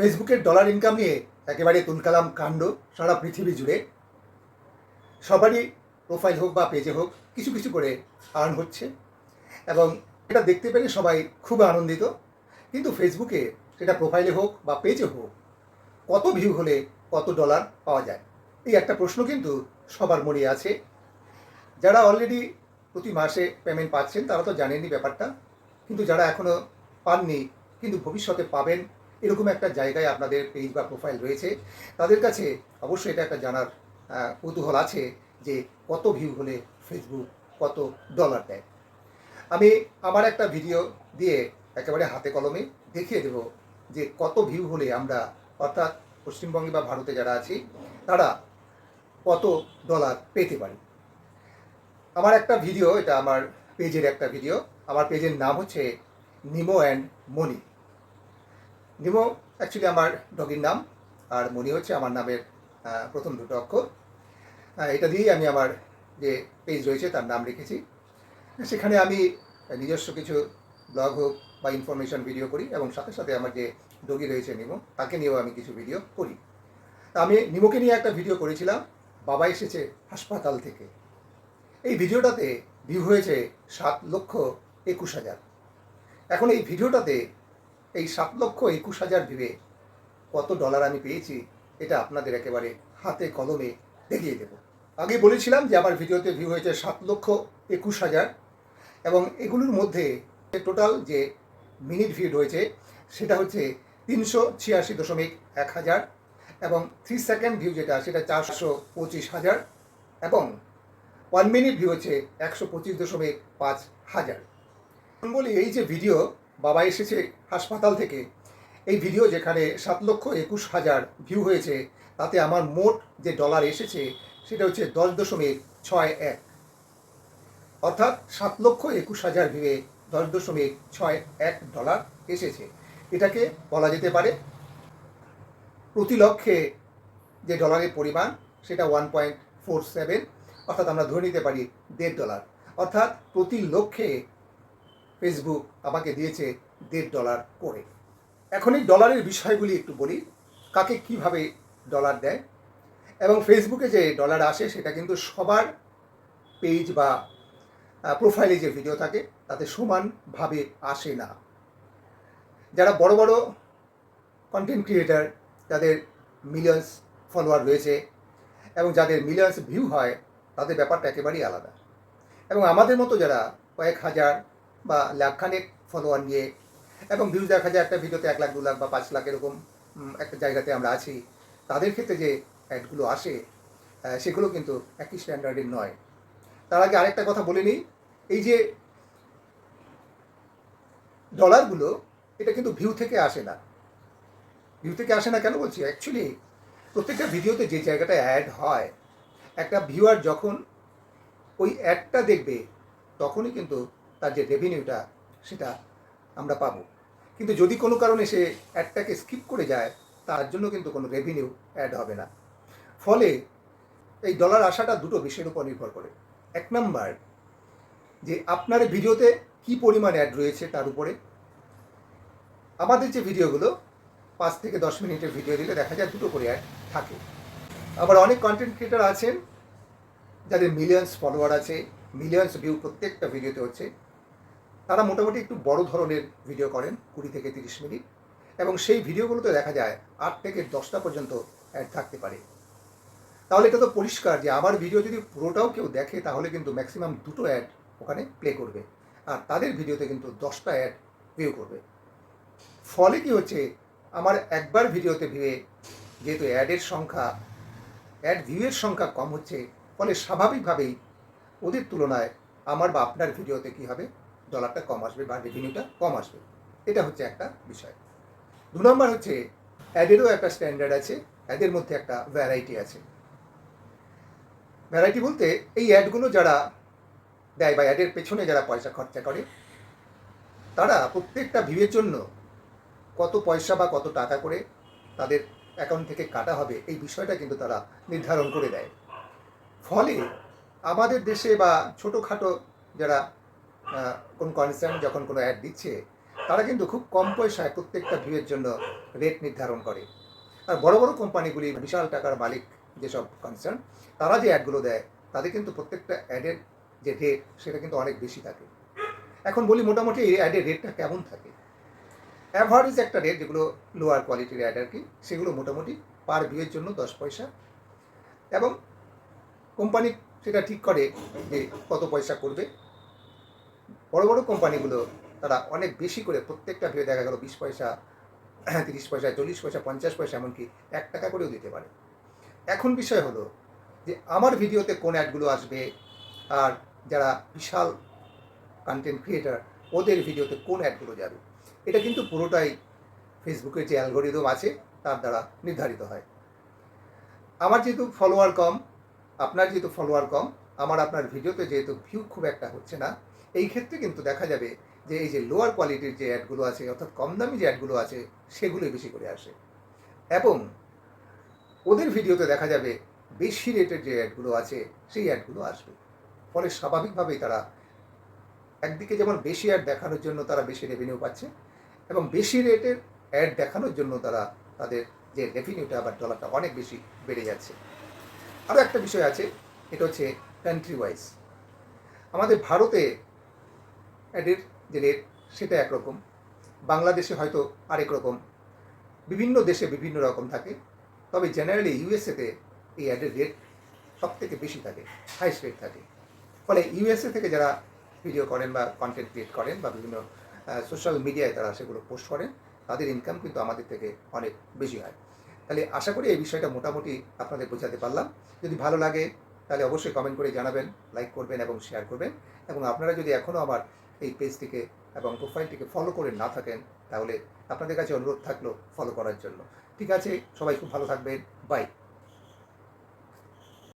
ফেসবুকের dollar income নিয়ে একেবারে তুলকালাম কাণ্ড, সারা পৃথিবী জুড়ে। সবারই প্রোফাইল হোক বা পেজে হোক, কিছু কিছু করে আর্ন হচ্ছে। এবং এটা দেখতে পেরে সবাই খুব আনন্দিত। কিন্তু ফেসবুকে সেটা প্রোফাইলে হোক বা পেজে হোক, কত ভিউ হলে কত ডলার পাওয়া যায়? এই একটা প্রশ্ন কিন্তু সবার মনে আছে। যারা অলরেডি প্রতি মাসে পেমেন্ট পাচ্ছেন, তারা তো জানেনই ব্যাপারটা। কিন্তু যারা এখনও পাননি, কিন্তু ভবিষ্যতে পাবেন এরকম একটা জায়গায় আপনাদের পেজ বা প্রোফাইল রয়েছে। তাদের কাছে অবশ্যই এটা একটা জানার কৌতূহল আছে যে কত ভিউ হলে ফেসবুক কত ডলার দেয়। আমি আমার একটা ভিডিও দিয়ে একেবারে হাতে কলমে দেখিয়ে দেব যে কত ভিউ হলে আমরা, অর্থাৎ পশ্চিমবঙ্গে বা ভারতে যারা আছি, তারা কত ডলার পেতে পারি। আমার একটা ভিডিও এটা আমার পেজের একটা ভিডিও আমার পেজের নাম হচ্ছে নিমো অ্যান্ড মনি নিমো অ্যাকচুয়ালি আমার ডগির নাম, আর মনি হচ্ছে আমার নামের প্রথম দুটো অক্ষর। এটা দিয়েই আমি আমার যে পেজ রয়েছে তার নাম রেখেছি। সেখানে আমি নিজস্ব কিছু ব্লগ হোক বা ইনফরমেশন ভিডিও করি এবং সাথে সাথে আমার যে ডগি রয়েছে নিমো, তাকে নিয়েও আমি কিছু ভিডিও করি। আমি নিমোকে নিয়ে একটা ভিডিও করেছিলাম, বাবা এসেছে হাসপাতাল থেকে। এই ভিডিওটাতে ভিউ হয়েছে সাত লক্ষ একুশ হাজার। এখন এই ভিডিওটাতে এই সাত লক্ষ একুশ হাজার ভিবে কত ডলার আমি পেয়েছি, এটা আপনাদের একেবারে হাতে কলমে দেখিয়ে দেব। আগে বলেছিলাম যে আমার ভিডিওতে ভিউ হয়েছে সাত লক্ষ একুশ হাজার এবং এগুলোর মধ্যে টোটাল যে মিনিট ভিউ রয়েছে সেটা হচ্ছে তিনশো ছিয়াশি দশমিক এক হাজার এবং থ্রি সেকেন্ড ভিউ যেটা, সেটা চারশো পঁচিশ হাজার এবং ওয়ান মিনিট ভিউ হচ্ছে একশো পঁচিশ দশমিক পাঁচ হাজার। বলি এই যে ভিডিও বাবা এসেছে হাসপাতাল থেকে। এই ভিডিও যেখানে সাত লক্ষ একুশ হাজার ভিউ হয়েছে, তাতে আমার মোট যে ডলার এসেছে, সেটা হচ্ছে দশ দশমিক ছয় এক। অর্থাৎ সাত লক্ষ একুশ হাজার ভিউয়ে দশ দশমিক ছয় এক ডলার এসেছে। এটাকে বলা যেতে পারে প্রতি লক্ষে যে ডলারের পরিমাণ, সেটা ওয়ান পয়েন্ট ফোর সেভেন অর্থাৎ আমরা ধরে নিতে পারি দেড় ডলার অর্থাৎ প্রতি লক্ষে ফেসবুক আমাকে দিয়েছে দেড় ডলার করে। এখন এই ডলারের বিষয়গুলি একটু বলি, কাকে কীভাবে ডলার দেয়? এবং ফেসবুকে যে ডলার আসে, সেটা কিন্তু সবার পেজ বা প্রোফাইলে যে ভিডিও থাকে, তাতে সমানভাবে আসে না। যারা বড় বড় কন্টেন্ট ক্রিয়েটার যাদের মিলিয়ন্স ফলোয়ার রয়েছে এবং যাদের মিলিয়ন্স ভিউ হয়, তাদের ব্যাপারটা একেবারেই আলাদা। এবং আমাদের মতো যারা কয়েক হাজার বা লাখখানেক ফলোয়ার নিয়ে, এবং ভিউজ দেখা যায় একটা ভিডিওতে এক লাখ, দু লাখ বা পাঁচ লাখ এরকম একটা জায়গাতে আমরা আছি। তাদের ক্ষেত্রে যে অ্যাডগুলো আসে সেগুলো কিন্তু একই স্ট্যান্ডার্ডের নয়। তার আগে আরেকটা কথা বলে নিই, এই যে ডলারগুলো এটা কিন্তু ভিউ থেকে আসে না। ভিউ থেকে আসে না কেন বলছি? অ্যাকচুয়ালি প্রত্যেকটা ভিডিওতে যে জায়গাটা অ্যাড হয়, একটা ভিউয়ার যখন ওই অ্যাডটা দেখবে, তখনই কিন্তু তার যে রেভিনিউটা সেটা আমরা পাবো। কিন্তু যদি কোনো কারণে সে অ্যাডটাকে স্কিপ করে যায়, তার জন্য কিন্তু কোনো রেভিনিউ অ্যাড হবে না। ফলে এই ডলার আসাটা দুটো বিষয়ের উপর নির্ভর করে। এক নাম্বার যে আপনার ভিডিওতে কি পরিমাণ অ্যাড রয়েছে তার উপরে। আমাদের যে ভিডিওগুলো পাঁচ থেকে দশ মিনিটের ভিডিও দিলে দেখা যায় দুটো করে অ্যাড থাকে। আবার অনেক কন্টেন্ট ক্রিয়েটার আছেন, যাদের মিলিয়ন্স ফলোয়ার আছে মিলিয়ন্স ভিউ প্রত্যেকটা ভিডিওতে হচ্ছে। তারা মোটামুটি একটু বড় ধরনের ভিডিও করেন, কুড়ি থেকে তিরিশ মিনিট। এবং সেই ভিডিওগুলোতে দেখা যায়, আট থেকে দশটা পর্যন্ত অ্যাড থাকতে পারে। তাহলে এটা তো পরিষ্কার যে আমার ভিডিও যদি পুরোটাও কেউ দেখে, তাহলে কিন্তু ম্যাক্সিমাম দুটো অ্যাড ওখানে প্লে করবে। আর তাদের ভিডিওতে কিন্তু দশটা অ্যাড ভিউ করবে। ফলে কি হচ্ছে, আমার একবার ভিডিওতে ভিউয়ে যেহেতু অ্যাডের সংখ্যা অ্যাড ভিউয়ের সংখ্যা কম হচ্ছে, ফলে স্বাভাবিকভাবেই ওদের তুলনায় আমার বা আপনার ভিডিওতে কী হবে? ডলারটা কম আসবে বা রেভিনিউটা কম আসবে। এটা হচ্ছে একটা বিষয়। দু নম্বর হচ্ছে অ্যাডেরও একটা স্ট্যান্ডার্ড আছে অ্যাডের মধ্যে একটা ভ্যারাইটি আছে। ভ্যারাইটি বলতে এই অ্যাডগুলো যারা দেয় বা অ্যাডের পেছনে যারা পয়সা খরচা করে, তারা প্রত্যেকটা ভিউয়ের জন্য কত পয়সা বা কত টাকা করে তাদের অ্যাকাউন্ট থেকে কাটা হবে, এই বিষয়টা কিন্তু তারা নির্ধারণ করে দেয়। ফলে আমাদের দেশে বা ছোটোখাটো যারা কোন কনসার্ন যখন কোনো অ্যাড দিচ্ছে, তারা কিন্তু খুব কম পয়সায় প্রত্যেকটা ভিউয়ের জন্য রেট নির্ধারণ করে। আর বড় বড় কোম্পানিগুলি বিশাল টাকার মালিক যেসব কনসার্ন তারা যে অ্যাডগুলো দেয়, তাদের কিন্তু প্রত্যেকটা অ্যাডের যে রেট সেটা কিন্তু অনেক বেশি থাকে। এখন বলি মোটামুটি এই অ্যাডের রেটটা কেমন থাকে? অ্যাভারেজ একটা রেট যেগুলো লোয়ার কোয়ালিটির অ্যাড আর কি, সেগুলো মোটামুটি পার ভিউয়ের জন্য দশ পয়সা। এবং কোম্পানি সেটা ঠিক করে যে কত পয়সা করবে বড় বড় কোম্পানিগুলো, তারা অনেক বেশি করে প্রত্যেকটা ভিউ দেখা গেল বিশ পয়সা তিরিশ পয়সা, চল্লিশ পয়সা, পঞ্চাশ পয়সা, এমনকি এক টাকা করেও দিতে পারে। এখন বিষয় হলো যে, আমার ভিডিওতে কোন অ্যাডগুলো আসবে, আর যারা বিশাল কন্টেন্ট ক্রিয়েটার ওদের ভিডিওতে কোন অ্যাডগুলো যাবে? এটা কিন্তু পুরোটাই ফেসবুকের যে অ্যালগোরিদম আছে, তার দ্বারা নির্ধারিত হয়। আমার যেহেতু ফলোয়ার কম, আপনার যেহেতু ফলোয়ার কম, আমার, আপনার ভিডিওতে যেহেতু ভিউ খুব একটা হচ্ছে না এই ক্ষেত্রে কিন্তু দেখা যাবে যে এই যে লোয়ার কোয়ালিটির যে অ্যাডগুলো আছে, অর্থাৎ কম দামি যে অ্যাডগুলো আছে, সেগুলোই বেশি করে আসে। এবং ওদের ভিডিওতে দেখা যাবে বেশি রেটের যে অ্যাডগুলো আছে, সেই অ্যাডগুলো আসবে। ফলে স্বাভাবিকভাবেই তারা একদিকে যেমন বেশি অ্যাড দেখানোর জন্য তারা বেশি রেভিনিউ পাচ্ছে এবং বেশি রেটের অ্যাড দেখানোর জন্য তারা তাদের যে রেভিনিউটা বা ডলারটা অনেক বেশি বেড়ে যাচ্ছে। আরও একটা বিষয় আছে, এটা হচ্ছে কান্ট্রি ওয়াইজ আমাদের ভারতে অ্যাডের যে রেট সেটা একরকম। বাংলাদেশে হয়তো আরেক রকম। বিভিন্ন দেশে বিভিন্ন রকম থাকে। তবে জেনারেলি ইউএসএতে এই অ্যাডের রেট সব থেকে বেশি থাকে হাইস্ট রেট থাকে। ফলে ইউএসএ থেকে যারা ভিডিও করেন বা কন্টেন্ট ক্রিয়েট করেন বা বিভিন্ন সোশ্যাল মিডিয়ায় তারা সেগুলো পোস্ট করেন, তাদের ইনকাম কিন্তু আমাদের থেকে অনেক বেশি হয়। তাহলে আশা করি এই বিষয়টা মোটামুটি আপনাদের বোঝাতে পারলাম। যদি ভালো লাগে, তাহলে অবশ্যই কমেন্ট করে জানাবেন লাইক করবেন এবং শেয়ার করবেন। এবং আপনারা যদি এখনও আমার এই পেজটিকে এবং প্রোফাইলটিকে ফলো করে না থাকেন, তাহলে আপনাদের কাছে অনুরোধ থাকল ফলো করার জন্য। ঠিক আছে, সবাই খুব ভালো থাকবেন। বাই